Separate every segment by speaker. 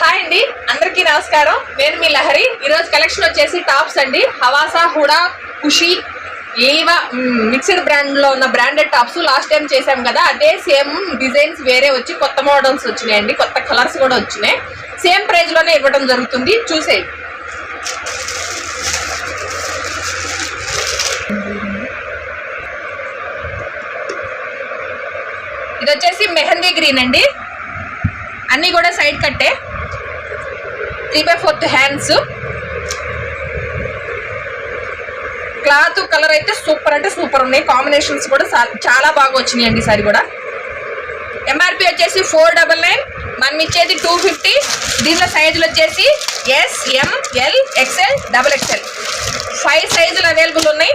Speaker 1: Hi అండి అందరికీ నమస్కారం. నేను మీ లహరి. ఈరోజు కలెక్షన్ వచ్చేసి టాప్స్ అండి. హవాసా హుడా ఖుషి ఏవా మిక్స్డ్ బ్రాండ్లో ఉన్న బ్రాండెడ్ టాప్స్ లాస్ట్ టైం చేసాం కదా. అదే సేమ్ డిజైన్స్ వేరే వచ్చి కొత్త మోడల్స్ వచ్చినాయండి. కొత్త కలర్స్ కూడా వచ్చినాయి. సేమ్ ప్రైజ్లోనే ఇవ్వడం జరుగుతుంది. చూసేయి. ఇది వచ్చేసి మెహందీ గ్రీన్ అండి. అన్నీ కూడా సైడ్ కట్టే. Three by fourth hands cloth colour అయితే సూపర్ అంటే సూపర్ ఉన్నాయి. కాంబినేషన్స్ కూడా చాలా బాగా వచ్చినాయి అండి సారీ కూడా. ఎంఆర్పి వచ్చేసి ఫోర్ డబల్ నైన్ మనం ఇచ్చేది టూ ఫిఫ్టీ దీంట్లో సైజులు వచ్చేసి S M L XL double XL five సైజులు అవైలబుల్ ఉన్నాయి.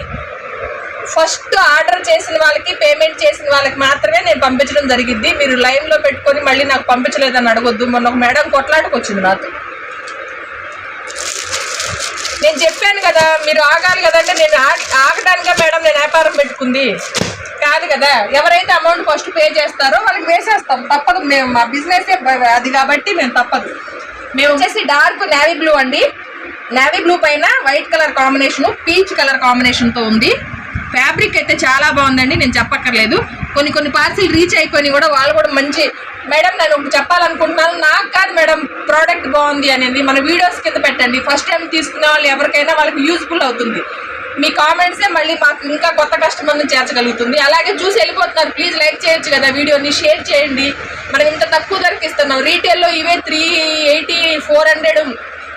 Speaker 1: ఫస్ట్ ఆర్డర్ చేసిన వాళ్ళకి పేమెంట్ చేసిన వాళ్ళకి మాత్రమే నేను పంపించడం జరిగింది. మీరు లైన్లో పెట్టుకొని మళ్ళీ నాకు పంపించలేదని అడగొద్దు. మొన్న ఒక మేడం కొట్లాటకు వచ్చింది నాతో నేను చెప్పాను కదా మీరు ఆగాలి కదా అంటే నేను ఆగడానికే మేడం నేను వ్యాపారం పెట్టుకుంది. కాదు కదా ఎవరైతే అమౌంట్ ఫస్ట్ పే చేస్తారో వాళ్ళకి వేసేస్తాం. తప్పదు మేము మా బిజినెస్ అది కాబట్టి మేము తప్పదు. మేము వచ్చేసి డార్క్ నేవీ బ్లూ అండి. నేవీ బ్లూ పైన white colour combination peach colour కాంబినేషన్తో ఉంది. ఫ్యాబ్రిక్ అయితే చాలా బాగుందండి నేను చెప్పక్కర్లేదు. కొన్ని కొన్ని పార్సిల్ రీచ్ అయిపోయినాయి కూడా వాళ్ళు కూడా మంచి మేడం నేను ఒకటి చెప్పాలనుకుంటున్నాను. నాకు కాదు మేడం ప్రోడక్ట్ బాగుంది అనేది. మన వీడియోస్ కింద పెట్టండి. ఫస్ట్ టైం తీసుకునే వాళ్ళు ఎవరికైనా వాళ్ళకి యూస్ఫుల్ అవుతుంది. మీ కామెంట్సే మళ్ళీ మాకు ఇంకా కొత్త కస్టమర్ని చేర్చగలుగుతుంది. అలాగే చూసి వెళ్ళిపోతున్నారు. ప్లీజ్ లైక్ చేయొచ్చు కదా వీడియోని షేర్ చేయండి. మనం ఇంత తక్కువ ధరకి ఇస్తున్నాం. రీటైల్లో ఇవే త్రీ ఎయిటీ ఫోర్ హండ్రెడ్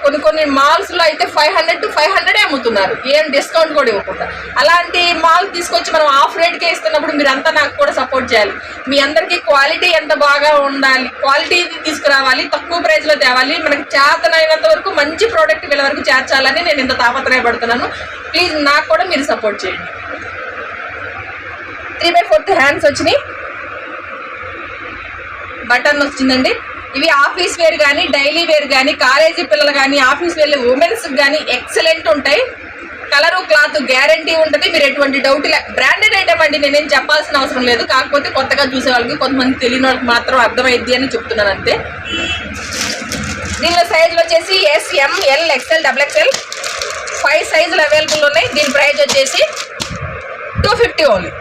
Speaker 1: కొన్ని కొన్ని మాల్స్లో అయితే five hundred to five hundred అమ్ముతున్నారు. ఏం డిస్కౌంట్ కూడా ఇవ్వకుండా. అలాంటి మాల్ తీసుకొచ్చి మనం ఆఫ్ రేట్కే ఇస్తున్నప్పుడు మీరంతా నాకు కూడా సపోర్ట్ చేయాలి. మీ అందరికీ క్వాలిటీ ఎంత బాగా ఉండాలి క్వాలిటీ తీసుకురావాలి తక్కువ ప్రైస్లో తేవాలి మనకి చేతనైనంత వరకు మంచి ప్రోడక్ట్ వీళ్ళ వరకు చేర్చాలని నేను ఇంత తాపత్రయపడుతున్నాను ప్లీజ్ నాకు కూడా మీరు సపోర్ట్ చేయండి. త్రీ బై ఫోర్త్ హ్యాండ్స్ వచ్చినాయి. బటన్ వచ్చిందండి. ఇవి ఆఫీస్ వేర్ కానీ డైలీ వేర్ కానీ కాలేజీ పిల్లలు కానీ ఆఫీస్ వేర్ ఉమెన్స్ కానీ ఎక్సలెంట్ ఉంటాయి. కలరు క్లాత్ గ్యారంటీ ఉంటుంది. మీరు ఎటువంటి డౌట్ లే. బ్రాండెడ్ ఐటమ్ అండి నేనేం చెప్పాల్సిన అవసరం లేదు. కాకపోతే కొత్తగా చూసే వాళ్ళకి కొంతమంది తెలియని వాళ్ళకి మాత్రం అర్థమైద్ది అని చెప్తున్నాను అంతే. దీనిలో సైజులు వచ్చేసి S M XL double XL five సైజులు అవైలబుల్ ఉన్నాయి. దీని ప్రైస్ వచ్చేసి టూ ఫిఫ్టీ ఓన్లీ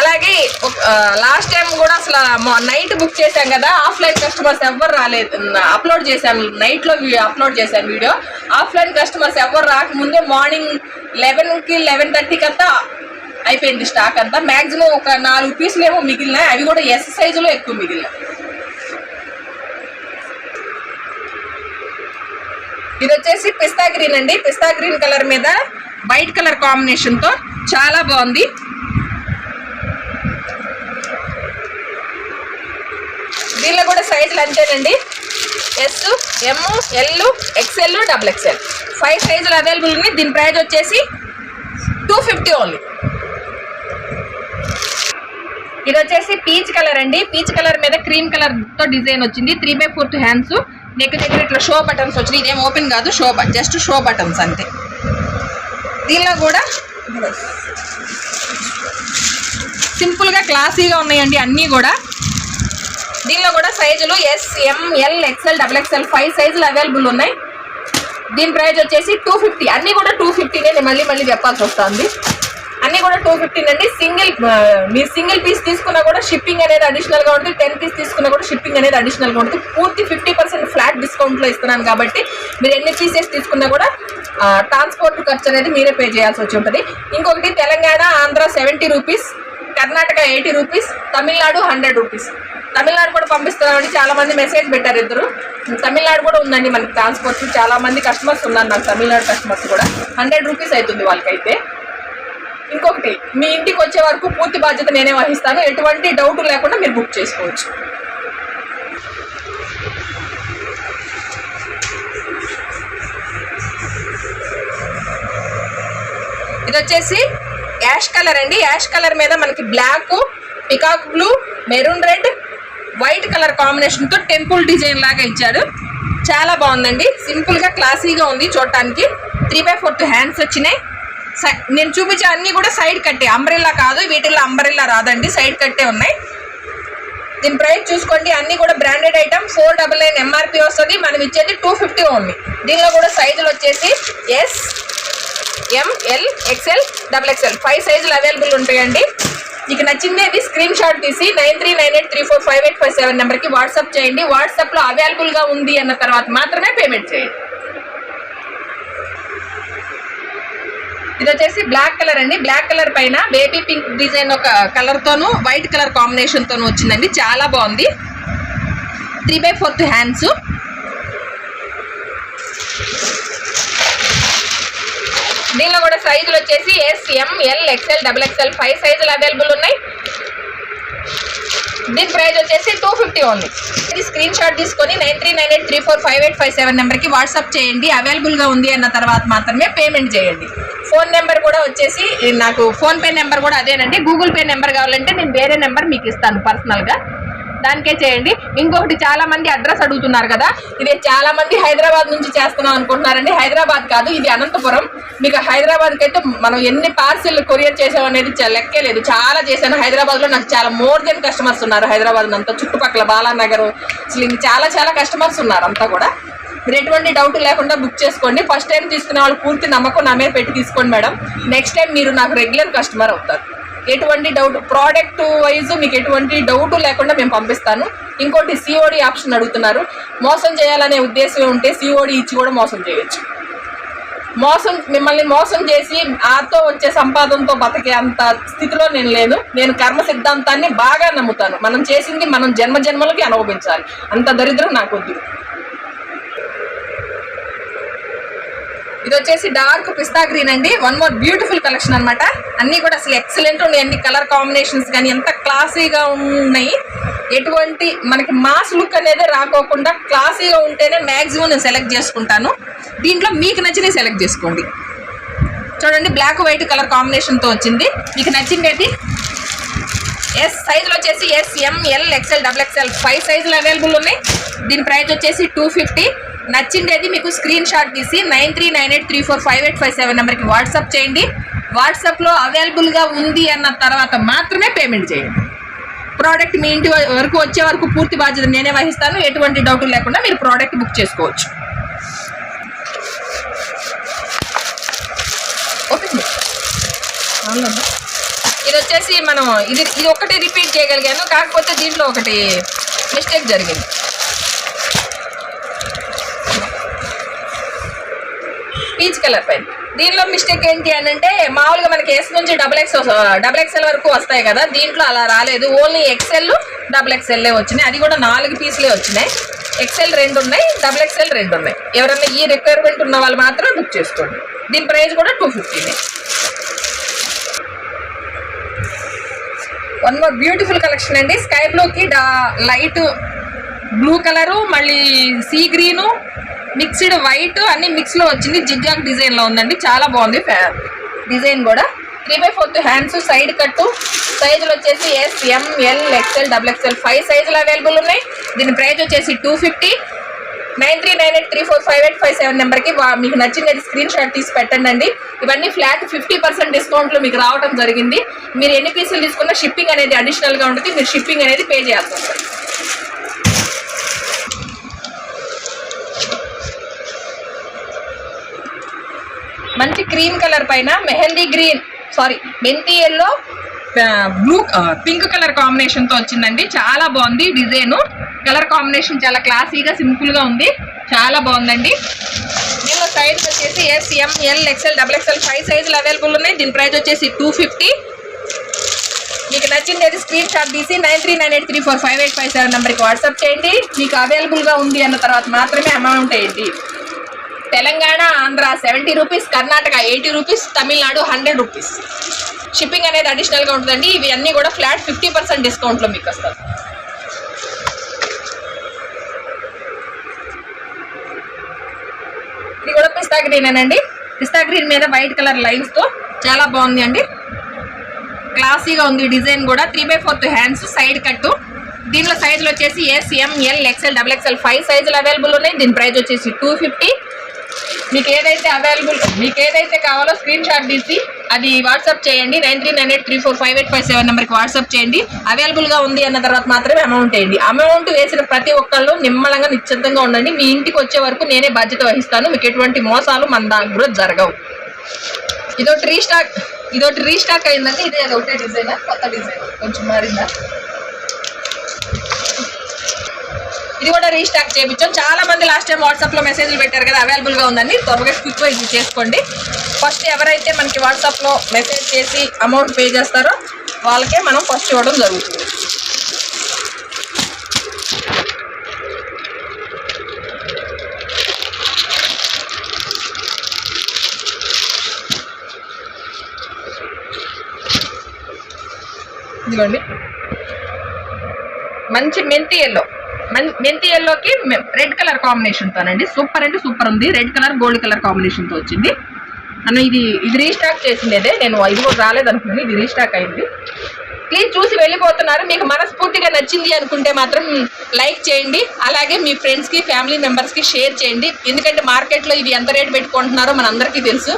Speaker 1: అలాగే లాస్ట్ టైం కూడా అసలు నైట్ బుక్ చేశాం కదా ఆఫ్లైన్ కస్టమర్స్ ఎవ్వరు రాలేదు. అప్లోడ్ చేశాను నైట్లో అప్లోడ్ చేశాను వీడియో ఆఫ్లైన్ కస్టమర్స్ ఎవ్వరు రాకముందే మార్నింగ్ లెవెన్కి లెవెన్ థర్టీకి అంతా అయిపోయింది స్టాక్ అంతా. మ్యాక్సిమం ఒక నాలుగు పీసులు ఏమో మిగిలినాయి. అవి కూడా ఎస్ సైజులో ఎక్కువ మిగిలినాయి. ఇది వచ్చేసి పిస్తా గ్రీన్ అండి. పిస్తా గ్రీన్ కలర్ మీద వైట్ కలర్ కాంబినేషన్తో చాలా బాగుంది దీనిలో కూడా సైజులు అంతేనండి S M L XL double XL five సైజులు అవైలబుల్ ఉన్నాయి. దీని ప్రైస్ వచ్చేసి టూ ఫిఫ్టీ ఓన్లీ ఇది వచ్చేసి పీచ్ కలర్ అండి. పీచ్ కలర్ మీద క్రీమ్ కలర్తో డిజైన్ వచ్చింది. Three by fourth hands neck దగ్గర ఇట్లా షో బటన్స్ వచ్చినాయి. ఇదేం ఓపెన్ కాదు. షో జస్ట్ షో బటన్స్ అంతే. దీనిలో కూడా సింపుల్గా క్లాసీగా ఉన్నాయండి అన్నీ కూడా. దీనిలో కూడా సైజులు S M L XL double XL five సైజులు అవైలబుల్ ఉన్నాయి. దీని ప్రైజ్ వచ్చేసి టూ ఫిఫ్టీ అన్నీ కూడా టూ ఫిఫ్టీనే నేను మళ్ళీ మళ్ళీ చెప్పాల్సి వస్తుంది. అన్నీ కూడా టూ ఫిఫ్టీన్ అండి సింగిల్ మీరు సింగిల్ పీస్ తీసుకున్నా కూడా షిప్పింగ్ అనేది అడిషనల్గా ఉంటుంది. టెన్ పీస్ తీసుకున్నా కూడా షిప్పింగ్ అనేది అడిషనల్గా ఉంటుంది. పూర్తి ఫిఫ్టీ పర్సెంట్ ఫ్లాట్ డిస్కౌంట్లో ఇస్తున్నాను కాబట్టి మీరు ఎన్ని పీసెస్ తీసుకున్నా కూడా ట్రాన్స్పోర్ట్ ఖర్చు అనేది మీరే పే చేయాల్సి వచ్చి ఉంటుంది. ఇంకొకటి Telangana Andhra seventy rupees Karnataka eighty rupees Tamil Nadu hundred rupees. Tamil Nadu కూడా పంపిస్తున్నామని చాలామంది మెసేజ్ పెట్టారు ఇద్దరు. తమిళనాడు కూడా ఉందండి మనకి ట్రాన్స్పోర్ట్ చాలామంది కస్టమర్స్ ఉన్నారు నాకు తమిళనాడు కస్టమర్స్ కూడా. హండ్రెడ్ రూపీస్ అవుతుంది వాళ్ళకైతే. ఇంకొకటి మీ ఇంటికి వచ్చే వరకు పూర్తి బాధ్యత నేనే వహిస్తాను. ఎటువంటి డౌట్ లేకుండా మీరు బుక్ చేసుకోవచ్చు. ఇది వచ్చేసి యాష్ కలర్ అండి. యాష్ కలర్ మీద మనకి black peacock blue maroon red white colour కాంబినేషన్తో టెంపుల్ డిజైన్ లాగా ఇచ్చారు చాలా బాగుందండి. సింపుల్గా క్లాసీగా ఉంది చూడటానికి. త్రీ బై ఫోర్త్ హ్యాండ్స్ వచ్చినాయి. నేను చూపించే అన్నీ కూడా సైడ్ కట్టే. అంబ్రెల్లా కాదు వీటిల్లో అంబ్రెల్లా రాదండి. సైడ్ కట్టే ఉన్నాయి. దీని ప్రైస్ చూసుకోండి. అన్ని కూడా branded item. Four double nine MRP వస్తుంది. మనం ఇచ్చేది టూ ఫిఫ్టీ ఓన్లీ. దీనిలో కూడా సైజులు వచ్చేసి S M L XL double XL five సైజులు అవైలబుల్ ఉంటాయండి. మీకు నచ్చింది స్క్రీన్ షాట్ తీసి nine three nine eight three four five eight five seven నెంబర్కి వాట్సాప్ చేయండి. వాట్సాప్లో అవైలబుల్గా ఉంది అన్న తర్వాత మాత్రమే పేమెంట్ చేయండి. ఇది వచ్చేసి బ్లాక్ కలర్ అండి. బ్లాక్ కలర్ పైన బేబీ పింక్ డిజైన్ ఒక కలర్తోను వైట్ కలర్ కాంబినేషన్తోనూ వచ్చిందండి. చాలా బాగుంది. త్రీ బై ఫోర్త్ హ్యాండ్స్ దీనిలో కూడా సైజులు వచ్చేసి S M L XL double XL five సైజులు అవైలబుల్ ఉన్నాయి. దీని ప్రైస్ వచ్చేసి టూ ఫిఫ్టీ ఓన్లీ ఇది స్క్రీన్ షాట్ తీసుకొని nine three nine eight three four five eight five seven నెంబర్కి వాట్సాప్ చేయండి. అవైలబుల్గా ఉంది అన్న తర్వాత మాత్రమే పేమెంట్ చేయండి. ఫోన్ నెంబర్ కూడా వచ్చేసి నాకు ఫోన్ పే నెంబర్ కూడా అదేనండి. గూగుల్ పే నెంబర్ కావాలంటే నేను వేరే నెంబర్ మీకు ఇస్తాను పర్సనల్గా దానికే చేయండి. ఇంకొకటి చాలా మంది అడ్రస్ అడుగుతున్నారు కదా. ఇది చాలా మంది హైదరాబాద్ నుంచి చేస్తున్నాం అనుకుంటున్నారండి. హైదరాబాద్ కాదు ఇది అనంతపురం. మీకు హైదరాబాద్కి అయితే మనం ఎన్ని పార్సిల్ కొరియర్ చేసాం అనేది లెక్కే లేదు. చాలా చేశాను. హైదరాబాద్లో నాకు చాలా మోర్ దెన్ కస్టమర్స్ ఉన్నారు. హైదరాబాద్ అంతా చుట్టుపక్కల బాలానగర్ అసలు చాలా చాలా కస్టమర్స్ ఉన్నారు అంతా కూడా. మీరు ఎటువంటి డౌట్ లేకుండా బుక్ చేసుకోండి. ఫస్ట్ టైం తీసుకునే వాళ్ళు పూర్తి నమ్మకం నా మీద పెట్టి తీసుకోండి మేడం నెక్స్ట్ టైం మీరు నాకు రెగ్యులర్ కస్టమర్ అవుతారు. ఎటువంటి డౌట్ ప్రోడక్ట్ వైజ్ మీకు ఎటువంటి డౌట్ లేకుండా మేము పంపిస్తాను. ఇంకోటి సిఓడి ఆప్షన్ అడుగుతున్నారు. మోసం చేయాలనే ఉద్దేశం ఉంటే సిఓడి ఇచ్చి కూడా మోసం చేయొచ్చు. మోసం మిమ్మల్ని మోసం చేసి ఆతో వచ్చే సంపాదనతో బతికే అంత స్థితిలో నేను లేను. నేను కర్మ సిద్ధాంతాన్ని బాగా నమ్ముతాను. మనం చేసింది మనం జన్మ జన్మలకి అనుభవించాలి. అంత దరిద్రం నాకు ఇది వచ్చేసి డార్క్ పిస్తా గ్రీన్ అండి. వన్ మోర్ బ్యూటిఫుల్ కలెక్షన్ అనమాట అన్నీ కూడా అసలు ఎక్సలెంట్ ఉన్నాయి. అన్ని కలర్ కాంబినేషన్స్ కానీ ఎంత క్లాసీగా ఉన్నాయి. ఎటువంటి మనకి మాస్ లుక్ అనేది రాకోకుండా క్లాసీగా ఉంటేనే మ్యాక్సిమం నేను సెలెక్ట్ చేసుకుంటాను. దీంట్లో మీకు నచ్చినవి సెలెక్ట్ చేసుకోండి. చూడండి బ్లాక్ వైట్ కలర్ కాంబినేషన్తో వచ్చింది. మీకు నచ్చింది ఎస్ సైజులు వచ్చేసి S M L XL double XL five సైజులు అవైలబుల్ ఉన్నాయి. దీని ప్రైస్ వచ్చేసి టూ ఫిఫ్టీ నచ్చిండేది మీకు స్క్రీన్ షాట్ తీసి nine three nine eight three four five eight five seven నెంబర్కి వాట్సాప్ చేయండి. వాట్సాప్లో అవైలబుల్గా ఉంది అన్న తర్వాత మాత్రమే పేమెంట్ చేయండి. ప్రోడక్ట్ మీ ఇంటి వరకు వచ్చే వరకు పూర్తి బాధ్యత నేనే వహిస్తాను. ఎటువంటి డౌట్ లేకుండా మీరు ప్రోడక్ట్ బుక్ చేసుకోవచ్చు. ఇది వచ్చేసి మనం ఇది ఇది ఒకటి రిపీట్ చేయగలిగాను. కాకపోతే దీంట్లో ఒకటి మిస్టేక్ జరిగింది. పీచ్ కలర్ పైన. దీనిలో మిస్టేక్ ఏంటి అని అంటే మామూలుగా మనకి ఎస్ నుంచి డబుల్ ఎక్స్ డబుల్ ఎక్స్ఎల్ వరకు వస్తాయి కదా దీంట్లో అలా రాలేదు. ఓన్లీ ఎక్స్ఎల్ డబుల్ ఎక్స్ఎల్లే వచ్చినాయి. అది కూడా నాలుగు పీసులే వచ్చినాయి. ఎక్స్ఎల్ రెండు ఉన్నాయి డబుల్ ఎక్స్ఎల్ రెండు ఉన్నాయి. ఎవరైనా ఈ రిక్వైర్మెంట్ ఉన్న వాళ్ళు మాత్రం బుక్ చేసుకోండి. దీని ప్రైస్ కూడా టూ ఫిఫ్టీనే వన్ మోర్ బ్యూటిఫుల్ కలెక్షన్ అండి. స్కై బ్లూకి డా లైట్ బ్లూ కలరు మళ్ళీ సీ గ్రీను మిక్స్డ్ వైట్ అన్ని మిక్స్లో వచ్చింది. జిగ్జాగ్ డిజైన్లో ఉందండి. చాలా బాగుంది ఫ్యా- డిజైన్ కూడా. Three by fourth hands side కట్టు. సైజులు వచ్చేసి S M L XL double XL. Five సైజులు అవైలబుల్ ఉన్నాయి. దీని ప్రైస్ వచ్చేసి two fifty. Nine three nine eight three four five eight five seven నెంబర్కి మీకు నచ్చినది స్క్రీన్ షాట్ తీసి పెట్టండి ఇవన్నీ ఫ్లాట్ ఫిఫ్టీ పర్సెంట్ డిస్కౌంట్లో మీకు రావడం జరిగింది. మీరు ఎన్ని పీసులు తీసుకున్నా షిప్పింగ్ అనేది అడిషనల్గా ఉంటుంది. మీరు షిప్పింగ్ అనేది పే చేయాల్సి వస్తుంది. మంచి క్రీమ్ కలర్ పైన మెహందీ గ్రీన్ సారీ మెంతి ఎల్లో బ్లూ పింక్ కలర్ కాంబినేషన్తో వచ్చిందండి. చాలా బాగుంది డిజైను. కలర్ కాంబినేషన్ చాలా క్లాసీగా సింపుల్గా ఉంది. చాలా బాగుందండి. దీనిలో సైజ్ వచ్చేసి S M L XL double XL five సైజులు అవైలబుల్ ఉన్నాయి. దీని ప్రైస్ వచ్చేసి టూ ఫిఫ్టీ మీకు నచ్చింది అయితే స్క్రీన్ షాట్ తీసి nine three nine eight three four five eight five seven నెంబర్కి వాట్సాప్ చేయండి. మీకు అవైలబుల్గా ఉంది అన్న తర్వాత మాత్రమే అమౌంట్ వేయండి Telangana Andhra seventy rupees Karnataka eighty rupees Tamil Nadu hundred rupees. Shipping అనేది అడిషనల్గా ఉంటుందండి. ఇవి అన్నీ కూడా ఫ్లాట్ ఫిఫ్టీ పర్సెంట్ డిస్కౌంట్లో మీకు వస్తుంది ఇది కూడా పిస్తా గ్రీనేనండి పిస్తా గ్రీన్ మీద వైట్ కలర్ లైన్స్తో చాలా బాగుంది అండి. క్లాసీగా ఉంది డిజైన్ కూడా. Three by fourth hands side కట్టు దీనిలో సైజులు వచ్చేసి S M L XL double XL five సైజులు అవైలబుల్ ఉన్నాయి. దీని ప్రైస్ వచ్చేసి టూ ఫిఫ్టీ మీకు ఏదైతే అవైలబుల్ మీకు ఏదైతే కావాలో స్క్రీన్ షాట్ తీసి అది వాట్సాప్ చేయండి. Nine three nine eight three four five eight five seven నెంబర్కి వాట్సాప్ చేయండి. అవైలబుల్గా ఉంది అన్న తర్వాత మాత్రమే అమౌంట్ వేయండి. అమౌంట్ వేసిన ప్రతి ఒక్కళ్ళు నిమ్మలంగా నిశ్చింతంగా ఉండండి. మీ ఇంటికి వచ్చే వరకు నేనే బాధ్యత వహిస్తాను. మీకు ఎటువంటి మోసాలు మన దగ్గర జరగవు. ఇదొకటి రీస్టాక్ ఇదొకటి రీస్టాక్ అయిందంటే ఇదే ఒకటే డిజైనా కొత్త డిజైన్ కొంచెం మారిందా? ఇది కూడా రీస్టాక్ చేయించాం. చాలా మంది లాస్ట్ టైం వాట్సాప్లో మెసేజ్లు పెట్టారు కదా అవైలబుల్గా ఉందని త్వరగా క్విక్ ఇది చేసుకోండి. ఫస్ట్ ఎవరైతే మనకి వాట్సాప్లో మెసేజ్ చేసి అమౌంట్ పే చేస్తారో వాళ్ళకే మనం ఫస్ట్ ఇవ్వడం జరుగుతుంది. ఇదిగోండి. మంచి మెంతి ఎల్లో మెంతి ఎల్లోకి రెడ్ కలర్ కాంబినేషన్తోనండి సూపర్ అంటే సూపర్ ఉంది. రెడ్ కలర్ గోల్డ్ కలర్ కాంబినేషన్తో వచ్చింది. అన్న ఇది ఇది రీస్టాక్ చేసిందేదే. నేను ఇది కూడా రాలేదనుకుంది ఇది రీస్టాక్ అయింది. ప్లీజ్ చూసి వెళ్ళిపోతున్నారు. మీకు మనస్ఫూర్తిగా నచ్చింది అనుకుంటే మాత్రం లైక్ చేయండి. అలాగే మీ ఫ్రెండ్స్కి ఫ్యామిలీ మెంబర్స్కి షేర్ చేయండి. ఎందుకంటే మార్కెట్లో ఇవి ఎంత రేట్ పెట్టుకుంటున్నారో మనందరికీ తెలుసు.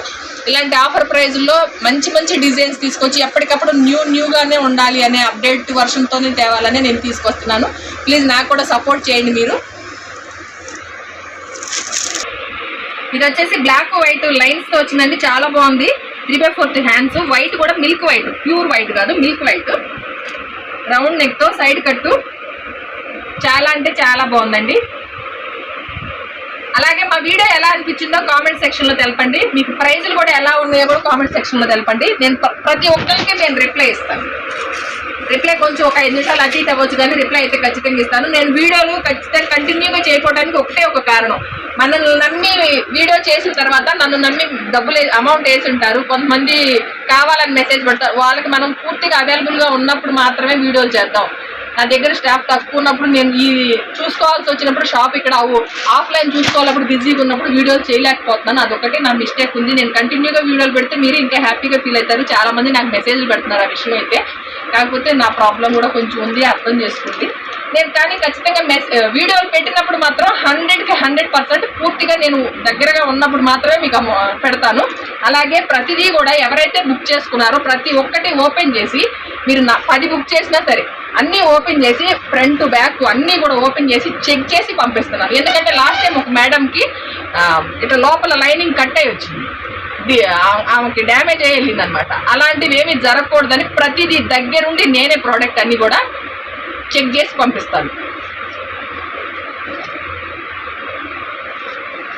Speaker 1: ఇలాంటి ఆఫర్ ప్రైజ్లో మంచి మంచి డిజైన్స్ తీసుకొచ్చి ఎప్పటికప్పుడు న్యూ న్యూగానే ఉండాలి అనే అప్డేట్ వర్షన్తోనే తేవాలని నేను తీసుకొస్తున్నాను. ప్లీజ్ నాకు కూడా సపోర్ట్ చేయండి మీరు. ఇది వచ్చేసి బ్లాక్ వైట్ లైన్స్తో వచ్చిందండి. చాలా బాగుంది. Three by fourth hands white కూడా మిల్క్ వైట్ ప్యూర్ వైట్ కాదు మిల్క్ వైట్ రౌండ్ నెక్తో సైడ్ కట్టు చాలా అంటే చాలా బాగుందండి. అలాగే మా వీడియో ఎలా అనిపించిందో కామెంట్ సెక్షన్లో తెలపండి. మీకు ప్రైజులు కూడా ఎలా ఉన్నాయో కూడా కామెంట్ సెక్షన్లో తెలపండి. నేను ప్ర- ప్రతి ఒక్కరికి నేను రిప్లై ఇస్తాను. రిప్లై కొంచెం ఒక ఐదు నిమిషాలు అటు ఇటు అవ్వచ్చు కానీ రిప్లై అయితే ఖచ్చితంగా ఇస్తాను. నేను వీడియోలు ఖచ్చితంగా కంటిన్యూగా చేయకపోవడానికి ఒకటే ఒక కారణం. మనల్ని నమ్మి వీడియో చేసిన తర్వాత నన్ను నమ్మి డబ్బులు అమౌంట్ వేసి ఉంటారు. కొంతమంది కావాలని మెసేజ్ పెడతారు. వాళ్ళకి మనం పూర్తిగా అవైలబుల్గా ఉన్నప్పుడు మాత్రమే వీడియోలు చేద్దాం. నా దగ్గర స్టాఫ్ తక్కువ ఉన్నప్పుడు నేను ఈ చూసుకోవాల్సి వచ్చినప్పుడు షాప్ ఇక్కడ ఆఫ్లైన్ చూసుకోవాలప్పుడు బిజీగా ఉన్నప్పుడు వీడియోలు చేయలేకపోతున్నాను. అదొకటి నా మిస్టేక్ ఉంది. నేను కంటిన్యూగా వీడియోలు పెడితే మీరు ఇంకా హ్యాపీగా ఫీల్ అవుతారు. చాలా మంది నాకు మెసేజ్లు పెడుతున్నారు ఆ విషయం అయితే. కాకపోతే నా ప్రాబ్లం కూడా కొంచెం ఉంది అర్థం చేసుకుంది. నేను కానీ ఖచ్చితంగా మెస్ వీడియోలు పెట్టినప్పుడు మాత్రం హండ్రెడ్కి హండ్రెడ్ పర్సెంట్ పూర్తిగా నేను దగ్గరగా ఉన్నప్పుడు మాత్రమే మీకు పెడతాను. అలాగే ప్రతిదీ కూడా ఎవరైతే బుక్ చేసుకున్నారో ప్రతి ఒక్కటి ఓపెన్ చేసి మీరు నా పది బుక్ చేసినా సరే అన్నీ ఓపెన్ చేసి ఫ్రంట్ బ్యాక్ అన్నీ కూడా ఓపెన్ చేసి చెక్ చేసి పంపిస్తున్నాను ఎందుకంటే లాస్ట్ టైం ఒక మేడంకి ఇట్లా లోపల లైనింగ్ కట్ అయి వచ్చింది. ఆమెకి డ్యామేజ్ అయ్యి అనమాట అలాంటివి ఏమి జరగకూడదని ప్రతిదీ దగ్గరుండి నేనే ప్రోడక్ట్ అన్ని కూడా చెక్ చేసి పంపిస్తాను.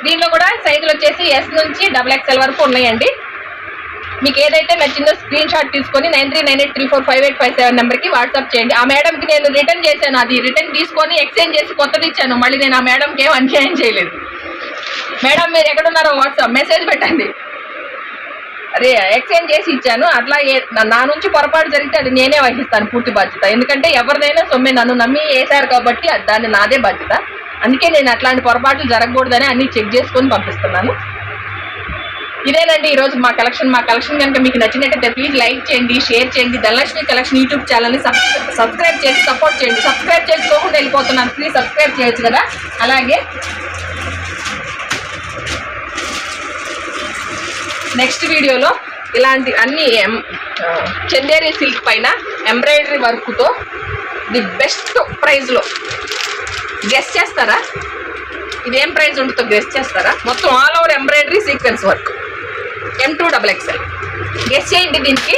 Speaker 1: దీనిలో కూడా సైజులు వచ్చేసి ఎస్ నుంచి డబుల్ ఎక్స్ఎల్ వరకు ఉన్నాయండి. మీకు ఏదైతే నచ్చిందో స్క్రీన్ షాట్ తీసుకొని nine three nine eight three four five eight five seven నెంబర్కి వాట్సాప్ చేయండి. ఆ మేడంకి నేను రిటర్న్ చేశాను అది. రిటర్న్ తీసుకొని ఎక్స్చేంజ్ చేసి కొత్తది ఇచ్చాను. మళ్ళీ నేను ఆ మేడంకి ఏం అన్యాయం చేయలేదు. మేడం మీరు ఎక్కడున్నారో వాట్సాప్ మెసేజ్ పెట్టండి. అదే ఎక్స్చేంజ్ చేసి ఇచ్చాను. అట్లా ఏ- నా- నా నుంచి పొరపాటు జరిగితే అది నేనే వహిస్తాను పూర్తి బాధ్యత. ఎందుకంటే ఎవరినైనా సొమ్మె. నన్ను నమ్మి వేశారు కాబట్టి అది దాన్ని నాదే బాధ్యత. అందుకే నేను అట్లాంటి పొరపాట్లు జరగకూడదని అన్ని చెక్ చేసుకొని పంపిస్తున్నాను. ఇదేనండి ఈరోజు మా కలెక్షన్. మా కలెక్షన్ కనుక మీకు నచ్చినట్టయితే ప్లీజ్ లైక్ చేయండి షేర్ చేయండి. ధనలక్ష్మి కలెక్షన్ యూట్యూబ్ ఛానల్ని సబ్స్క్రైబ్ చేసి సపోర్ట్ చేయండి. సబ్స్క్రైబ్ చేసుకోకుండా వెళ్ళిపోతున్నాను. ప్లీజ్ సబ్స్క్రైబ్ చేయొచ్చు కదా? అలాగే నెక్స్ట్ వీడియోలో ఇలాంటి అన్ని ఎం- చందేరి సిల్క్ పైన ఎంబ్రాయిడరీ వర్క్తో ది బెస్ట్ ప్రైజ్లో గెస్ చేస్తారా? ఇదేం ప్రైస్ ఉంటుందో గెస్ చేస్తారా? మొత్తం all over embroidery sequence work M to double XL guess చేయండి దీనికి.